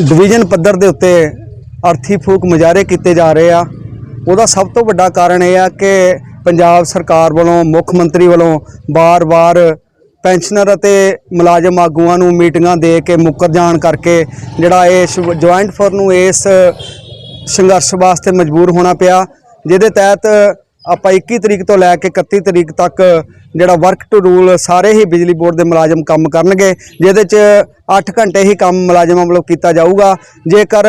Division ਪੱਧਰ ਦੇ ਉੱਤੇ ਅਰਥੀ ਫੂਕ ਮੁਜ਼ਾਹਰੇ ਕੀਤੇ ਜਾ ਰਹੇ ਆ। ਉਹਦਾ ਸਭ ਤੋਂ ਵੱਡਾ ਕਾਰਨ ਇਹ ਆ ਕਿ ਪੰਜਾਬ ਸਰਕਾਰ ਵੱਲੋਂ, ਮੁੱਖ ਮੰਤਰੀ ਵੱਲੋਂ ਬਾਰ-ਬਾਰ ਪੈਨਸ਼ਨਰ ਅਤੇ ਮੁਲਾਜ਼ਮ ਆਗੂਆਂ ਨੂੰ ਮੀਟਿੰਗਾਂ ਦੇ ਕੇ ਮੁੱਕਰ ਜਾਣ ਕਰਕੇ ਜਿਹੜਾ ਇਹ ਜੁਆਇੰਟ ਫੋਰ ਨੂੰ ਇਸ ਸੰਘਰਸ਼ ਵਾਸਤੇ ਮਜਬੂਰ ਹੋਣਾ ਪਿਆ, ਜਿਹਦੇ ਤਹਿਤ ਆਪਾਂ 21 ਤਰੀਕ ਤੋਂ ਲੈ ਕੇ 31 ਤਰੀਕ ਤੱਕ ਜਿਹੜਾ ਵਰਕ ਟੂ ਰੂਲ ਸਾਰੇ ਹੀ ਬਿਜਲੀ ਬੋਰਡ ਦੇ ਮੁਲਾਜ਼ਮ ਕੰਮ ਕਰਨਗੇ, ਜਿਹਦੇ 'ਚ 8 ਘੰਟੇ ਹੀ ਕੰਮ ਮੁਲਾਜ਼ਮਾਂ ਵੱਲੋਂ ਕੀਤਾ ਜਾਊਗਾ। ਜੇਕਰ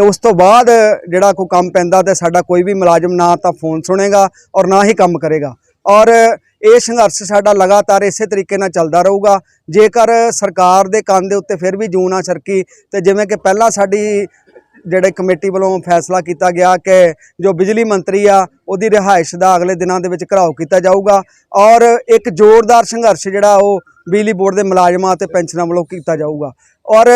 ਉਸ ਤੋਂ ਬਾਅਦ ਜਿਹੜਾ ਕੋਈ ਕੰਮ ਪੈਂਦਾ ਤੇ ਸਾਡਾ ਕੋਈ ਵੀ ਮੁਲਾਜ਼ਮ ਨਾ ਤਾਂ ਫੋਨ ਸੁਣੇਗਾ ਔਰ ਨਾ ਹੀ ਕੰਮ ਕਰੇਗਾ। ਔਰ ਇਹ ਸੰਘਰਸ਼ ਸਾਡਾ ਲਗਾਤਾਰ ਇਸੇ ਤਰੀਕੇ ਨਾਲ ਚੱਲਦਾ ਰਹੂਗਾ। ਜੇਕਰ ਸਰਕਾਰ ਦੇ ਕੰਨ ਦੇ ਉੱਤੇ ਫਿਰ ਵੀ ਜੂਨ ਆ ਸਰਕੀ, ਤੇ ਜਿਵੇਂ ਕਿ ਪਹਿਲਾਂ ਸਾਡੀ ਜਿਹੜੇ ਕਮੇਟੀ ਵੱਲੋਂ ਫੈਸਲਾ ਕੀਤਾ ਗਿਆ ਕਿ ਜੋ ਬਿਜਲੀ ਮੰਤਰੀ ਆ, ਉਹਦੀ ਰਿਹਾਇਸ਼ ਦਾ ਅਗਲੇ ਦਿਨਾਂ ਦੇ ਵਿੱਚ ਘਰਾਓ ਕੀਤਾ ਜਾਊਗਾ ਔਰ ਇੱਕ ਜ਼ੋਰਦਾਰ ਸੰਘਰਸ਼ ਜਿਹੜਾ ਉਹ ਬਿਜਲੀ ਬੋਰਡ ਦੇ ਮੁਲਾਜ਼ਮਾਂ ਅਤੇ ਪੈਨਸ਼ਨਾਂ ਵੱਲੋਂ ਕੀਤਾ ਜਾਊਗਾ। ਔਰ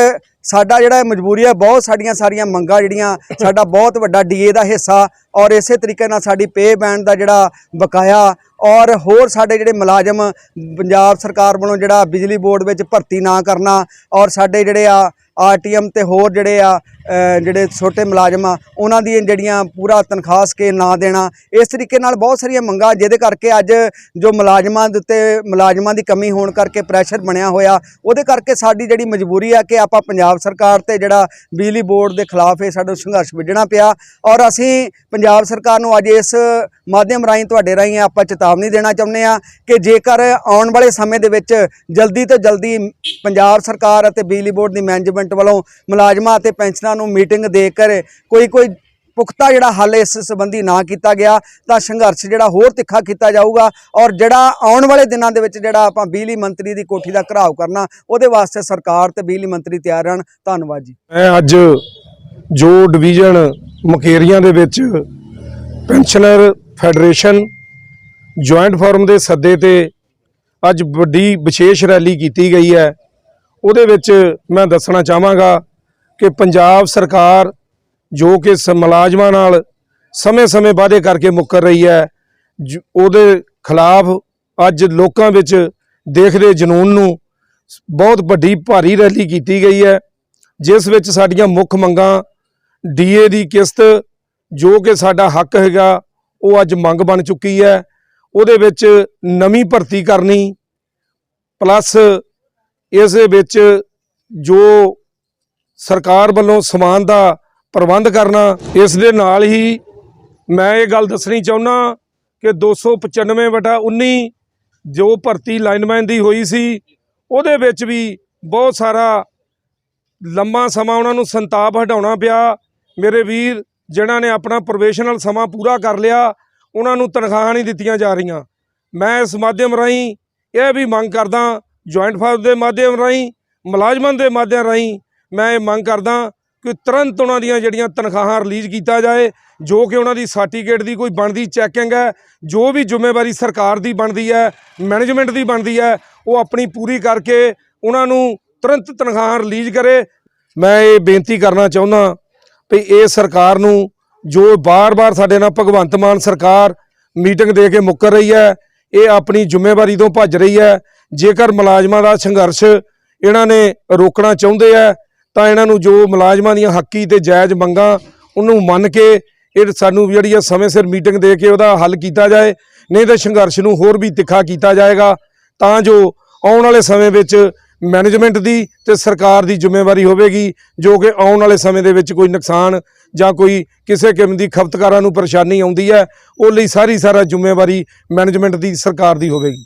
ਸਾਡਾ ਜਿਹੜਾ ਮਜਬੂਰੀ ਹੈ, ਬਹੁਤ ਸਾਡੀਆਂ ਸਾਰੀਆਂ ਮੰਗਾਂ ਜਿਹੜੀਆਂ, ਸਾਡਾ ਬਹੁਤ ਵੱਡਾ ਡੀਏ ਦਾ ਹਿੱਸਾ ਔਰ ਇਸੇ ਤਰੀਕੇ ਨਾਲ ਸਾਡੀ ਪੇ ਬੈਂਡ ਦਾ ਜਿਹੜਾ ਬਕਾਇਆ ਔਰ ਹੋਰ ਸਾਡੇ ਜਿਹੜੇ ਮੁਲਾਜ਼ਮ ਪੰਜਾਬ ਸਰਕਾਰ ਵੱਲੋਂ ਜਿਹੜਾ ਬਿਜਲੀ ਬੋਰਡ ਵਿੱਚ ਭਰਤੀ ਨਾ ਕਰਨਾ ਔਰ ਸਾਡੇ ਜਿਹੜੇ ਆ ਆਰਟੀਐਮ ਤੇ ਹੋਰ ਜਿਹੜੇ ਆ ਜਿਹੜੇ ਛੋਟੇ ਮੁਲਾਜ਼ਮ ਆ, ਉਹਨਾਂ ਦੀ ਜਿਹੜੀਆਂ ਪੂਰਾ ਤਨਖਾਹ ਸਕੇ ਨਾ ਦੇਣਾ, ਇਸ ਤਰੀਕੇ ਨਾਲ ਬਹੁਤ ਸਾਰੀਆਂ ਮੰਗਾਂ ਜਿਹਦੇ ਕਰਕੇ ਅੱਜ ਜੋ ਮੁਲਾਜ਼ਮਾਂ ਦੇ ਉੱਤੇ ਮੁਲਾਜ਼ਮਾਂ ਦੀ ਕਮੀ ਹੋਣ ਕਰਕੇ ਪ੍ਰੈਸ਼ਰ ਬਣਿਆ ਹੋਇਆ, ਉਹਦੇ ਕਰਕੇ ਸਾਡੀ ਜਿਹੜੀ ਮਜਬੂਰੀ ਆ ਕਿ ਆਪਾਂ ਪੰਜਾਬ ਸਰਕਾਰ ਤੇ ਜਿਹੜਾ ਬਿਜਲੀ ਬੋਰਡ ਦੇ ਖਿਲਾਫ ਇਹ ਸਾਡਾ ਸੰਘਰਸ਼ ਵਿੱਢਣਾ ਪਿਆ ਔਰ ਅਸੀਂ ਪੰਜਾਬ ਸਰਕਾਰ ਨੂੰ ਅੱਜ ਇਸ ਮਾਧਿਅਮ ਰਾਹੀਂ ਤੁਹਾਡੇ ਰਾਹੀਂ ਆਪਾਂ ਚੇਤਾਵਨੀ ਦੇਣਾ ਚਾਹੁੰਦੇ ਆ ਕਿ ਜੇਕਰ ਆਉਣ ਵਾਲੇ ਸਮੇਂ ਦੇ ਵਿੱਚ ਜਲਦੀ ਤੋਂ ਜਲਦੀ ਪੰਜਾਬ ਸਰਕਾਰ ਅਤੇ ਬਿਜਲੀ ਬੋਰਡ ਦੀ ਮੈਨੇਜਮੈਂਟ ਵੱਲੋਂ ਮੁਲਾਜ਼ਮਾਂ ਅਤੇ ਪੈਨਸ਼ਨਰਾਂ ਨੂੰ ਮੀਟਿੰਗ ਦੇ ਕੇ ਕੋਈ ਕੋਈ ਪੁਖਤਾ ਜਿਹੜਾ ਹੱਲ ਇਸ ਸੰਬੰਧੀ ਨਾ ਕੀਤਾ ਗਿਆ, ਤਾਂ ਸੰਘਰਸ਼ ਜਿਹੜਾ ਹੋਰ ਤਿੱਖਾ ਕੀਤਾ ਜਾਊਗਾ ਔਰ ਜਿਹੜਾ ਆਉਣ ਵਾਲੇ ਦਿਨਾਂ ਦੇ ਵਿੱਚ ਜਿਹੜਾ ਆਪਾਂ ਬਿਜਲੀ ਮੰਤਰੀ ਦੀ ਕੋਠੀ ਦਾ ਘਰਾਓ ਕਰਨਾ, ਉਹਦੇ ਵਾਸਤੇ ਸਰਕਾਰ ਤੇ ਬਿਜਲੀ ਮੰਤਰੀ ਤਿਆਰ ਰਹਿਣ। ਧੰਨਵਾਦ ਜੀ। ਮੈਂ ਅੱਜ ਜੋ ਡਿਵੀਜ਼ਨ ਮੁਕੇਰੀਆਂ ਦੇ ਵਿੱਚ ਪੈਨਸ਼ਨਰ ਫੈਡਰੇਸ਼ਨ ਜੁਆਇੰਟ ਫੋਰਮ ਦੇ ਸੱਦੇ ਤੇ ਅੱਜ ਵੱਡੀ ਵਿਸ਼ੇਸ਼ ਰੈਲੀ ਕੀਤੀ ਗਈ ਹੈ, ਉਹਦੇ ਵਿੱਚ ਮੈਂ ਦੱਸਣਾ ਚਾਹਾਂਗਾ ਕਿ ਪੰਜਾਬ ਸਰਕਾਰ ਜੋ ਕਿ ਸ- ਮੁਲਾਜ਼ਮਾਂ ਨਾਲ ਸਮੇਂ-ਸਮੇਂ ਵਾਅਦੇ ਕਰਕੇ ਮੁੱਕਰ ਰਹੀ ਹੈ। ਜ- ਉਹਦੇ ਖਿਲਾਫ ਅੱਜ ਲੋਕਾਂ ਵਿੱਚ ਦੇਖਦੇ ਜਨੂਨ ਨੂੰ ਬਹੁਤ ਵੱਡੀ ਭਾਰੀ ਰੈਲੀ ਕੀਤੀ ਗਈ ਹੈ, ਜਿਸ ਵਿੱਚ ਸਾਡੀਆਂ ਮੁੱਖ ਮੰਗਾਂ ਡੀਏ ਦੀ ਕਿਸ਼ਤ ਜੋ ਕਿ ਸਾਡਾ ਹੱਕ ਹੈਗਾ, ਉਹ ਅੱਜ ਮੰਗ ਬਣ ਚੁੱਕੀ ਹੈ। ਉਹਦੇ ਵਿੱਚ ਨਵੀਂ ਭਰਤੀ ਕਰਨੀ, ਪਲੱਸ ਇਸ ਵਿੱਚ ਜੋ ਸਰਕਾਰ ਵੱਲੋਂ ਸਮਾਨ ਦਾ ਪ੍ਰਬੰਧ ਕਰਨਾ, ਇਸ ਦੇ ਨਾਲ ਹੀ ਮੈਂ ਇਹ ਗੱਲ ਦੱਸਣੀ ਚਾਹੁੰਦਾ ਕਿ 295 ਵਟਾ 19 ਜੋ ਭਰਤੀ ਲਾਈਨਮੈਨ ਦੀ ਹੋਈ ਸੀ, ਉਹਦੇ ਵਿੱਚ ਵੀ ਬਹੁਤ ਸਾਰਾ ਲੰਮਾ ਸਮਾਂ ਉਹਨਾਂ ਨੂੰ ਸੰਤਾਪ ਹਟਾਉਣਾ ਪਿਆ। ਮੇਰੇ ਵੀਰ, ਜਿਨ੍ਹਾਂ ਨੇ ਆਪਣਾ ਪ੍ਰੋਫੈਸ਼ਨਲ ਸਮਾਂ ਪੂਰਾ ਕਰ ਲਿਆ, ਉਹਨਾਂ ਨੂੰ ਤਨਖਾਹਾਂ ਨਹੀਂ ਦਿੱਤੀਆਂ ਜਾ ਰਹੀਆਂ। ਮੈਂ ਇਸ ਮਾਧਿਅਮ ਰਾਹੀਂ ਇਹ ਵੀ ਮੰਗ ਕਰਦਾ, ਜੁਆਇੰਟ ਫਾਰਮ ਦੇ ਮਾਧਿਅਮ ਰਾਹੀਂ, ਮੁਲਾਜ਼ਮਾਂ ਦੇ ਮਾਧਿਅਮ ਰਾਹੀਂ ਮੈਂ ਇਹ ਮੰਗ ਕਰਦਾ ਕਿ ਤੁਰੰਤ ਉਹਨਾਂ ਦੀਆਂ ਜਿਹੜੀਆਂ ਤਨਖਾਹਾਂ ਰਿਲੀਜ਼ ਕੀਤਾ ਜਾਏ, ਜੋ ਕਿ ਉਹਨਾਂ ਦੀ ਸਰਟੀਫਿਕੇਟ ਦੀ ਕੋਈ ਬਣਦੀ ਚੈਕਿੰਗ ਹੈ, ਜੋ ਵੀ ਜ਼ਿੰਮੇਵਾਰੀ ਸਰਕਾਰ ਦੀ ਬਣਦੀ ਹੈ, ਮੈਨੇਜਮੈਂਟ ਦੀ ਬਣਦੀ ਹੈ, ਉਹ ਆਪਣੀ ਪੂਰੀ ਕਰਕੇ ਉਹਨਾਂ ਨੂੰ ਤੁਰੰਤ ਤਨਖਾਹਾਂ ਰਿਲੀਜ਼ ਕਰੇ। ਮੈਂ ਇਹ ਬੇਨਤੀ ਕਰਨਾ ਚਾਹੁੰਦਾ ਵੀ ਇਹ ਸਰਕਾਰ ਨੂੰ ਜੋ ਬਾਰ-ਬਾਰ ਸਾਡੇ ਨਾਲ ਭਗਵੰਤ ਮਾਨ ਸਰਕਾਰ ਮੀਟਿੰਗ ਦੇ ਕੇ ਮੁੱਕਰ ਰਹੀ ਹੈ, ਇਹ ਆਪਣੀ ਜ਼ਿੰਮੇਵਾਰੀ ਤੋਂ ਭੱਜ ਰਹੀ ਹੈ। ਜੇਕਰ ਮੁਲਾਜ਼ਮਾਂ ਦਾ ਸੰਘਰਸ਼ ਇਹਨਾਂ ਨੇ ਰੋਕਣਾ ਚਾਹੁੰਦੇ ਆ ਤਾਂ ਇਹਨਾਂ ਨੂੰ ਜੋ ਮੁਲਾਜ਼ਮਾਂ ਦੀਆਂ ਹੱਕੀ ਤੇ ਜਾਇਜ਼ ਮੰਗਾਂ ਉਹਨੂੰ ਮੰਨ ਕੇ ਇਹ ਸਾਨੂੰ ਜਿਹੜੀ ਆ ਸਮੇਂ ਸਿਰ ਮੀਟਿੰਗ ਦੇ ਕੇ ਉਹਦਾ ਹੱਲ ਕੀਤਾ ਜਾਏ, ਨਹੀਂ ਤਾਂ ਸੰਘਰਸ਼ ਨੂੰ ਹੋਰ ਵੀ ਤਿੱਖਾ ਕੀਤਾ ਜਾਏਗਾ। ਤਾਂ ਜੋ ਆਉਣ ਵਾਲੇ ਸਮੇਂ ਵਿੱਚ ਮੈਨੇਜਮੈਂਟ ਦੀ ਤੇ ਸਰਕਾਰ ਦੀ ਜ਼ਿੰਮੇਵਾਰੀ ਹੋਵੇਗੀ, ਜੋ ਕਿ ਆਉਣ ਵਾਲੇ ਸਮੇਂ ਦੇ ਵਿੱਚ ਕੋਈ ਨੁਕਸਾਨ ਜਾਂ ਕੋਈ ਕਿਸੇ ਕਿਸਮ ਦੀ ਖਪਤਕਾਰਾਂ ਨੂੰ ਪਰੇਸ਼ਾਨੀ ਆਉਂਦੀ ਹੈ, ਉਹ ਲਈ ਸਾਰੀ ਸਾਰਾ ਜ਼ਿੰਮੇਵਾਰੀ ਮੈਨੇਜਮੈਂਟ ਦੀ ਸਰਕਾਰ ਦੀ ਹੋਵੇਗੀ।